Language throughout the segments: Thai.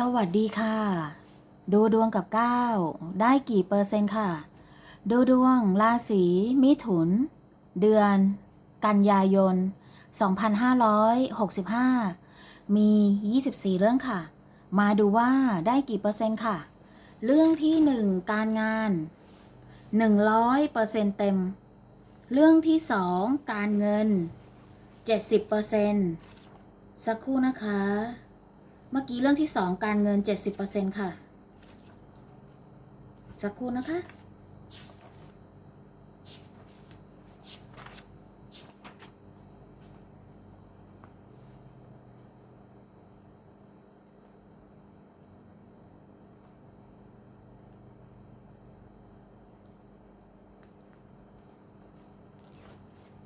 สวัสดีค่ะ ดูดวงกับก้าวได้กี่เปอร์เซ็นต์ค่ะ ดูดวงราศีมิถุน เดือน กันยายน 2565 มี 24 เรื่องค่ะ มาดูว่าได้กี่เปอร์เซ็นต์ค่ะ เรื่องที่ 1 การงาน 100เปอร์เซ็นต์เต็ม เรื่องที่ 2 การเงิน 70เปอร์เซ็นต์สักครู่นะคะ เมื่อกี้เรื่องที่สองการเงิน 70%ค่ะ สักครู่นะคะ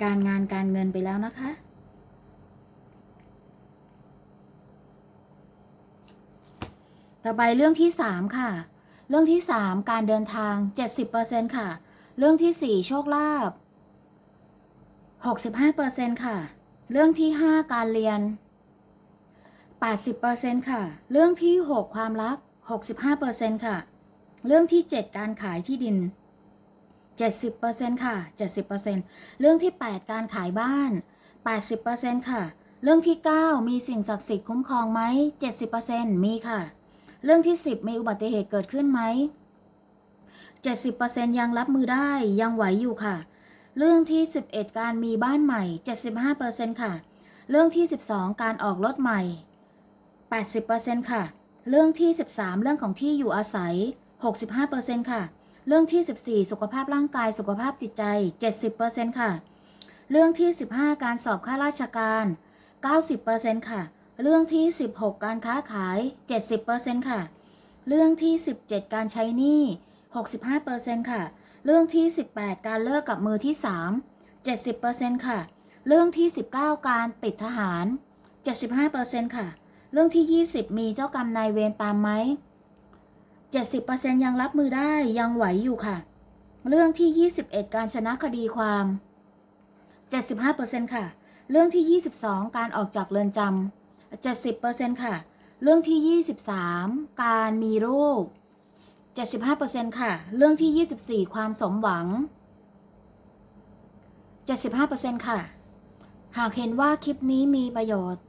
การงานการเงินไปแล้วนะคะ ต่อไปเรื่องที่ 3 ค่ะ เรื่องที่ 3 การเดินทาง 70%ค่ะ เรื่องที่ 4 โชคลาภ65%ค่ะ เรื่องที่ 5 การเรียน 80%ค่ะ เรื่องที่ 6 ความรัก 65%ค่ะ เรื่องที่ 7 การขายที่ดิน 70%ค่ะ 70%เรื่องที่ 8 การขายบ้าน 80%ค่ะ เรื่องที่ 9 มีสิ่งศักดิ์สิทธิ์คุ้มครองไหม70%มีค่ะ เรื่องที่ 10 มีอุบัติเหตุเกิดขึ้นไหม 70%ยังรับมือได้ยังไหวอยู่ค่ะ เรื่องที่ 11 การมีบ้านใหม่ 75%ค่ะ เรื่องที่ 12 การออกรถใหม่ 80%ค่ะ เรื่องที่ 13 เรื่องของที่อยู่อาศัย 65%ค่ะ เรื่องที่ 14 สุขภาพร่างกายสุขภาพจิตใจ 70%ค่ะ เรื่องที่ 15 การสอบข้าราชการ 90%ค่ะ เรื่องที่ 16 การค้าขาย 70%ค่ะ เรื่องที่ 17 การใช้หนี้ 65%ค่ะ เรื่องที่ 18 การเลิกกับมือที่ 3 70%ค่ะ เรื่องที่ 19 การติดทหาร 75%ค่ะ เรื่องที่ 20 มีเจ้ากรรมนายเวรตามไหม 70%ยังรับมือได้ยังไหวอยู่ค่ะ เรื่องที่ 21 การชนะคดีความ 75%ค่ะ เรื่องที่ 22 การออกจากเรือนจำ 70%ค่ะ เรื่องที่ 23 การมีลูก 75%ค่ะ เรื่องที่ 24 ความสมหวัง 75%ค่ะ หากเห็นว่าคลิปนี้มีประโยชน์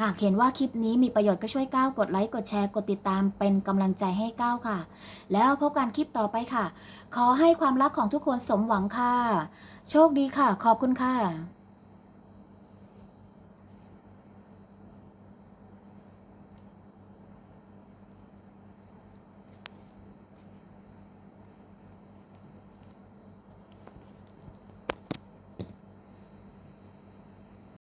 หากเห็นว่าคลิปนี้มีประโยชน์ก็ช่วยก้าวกดไลค์กดแชร์กดติดตามเป็นกำลังใจให้ก้าวค่ะ แล้วพบกันคลิปต่อไปค่ะ ขอให้ความรักของทุกคนสมหวังค่ะ โชคดีค่ะ ขอบคุณค่ะ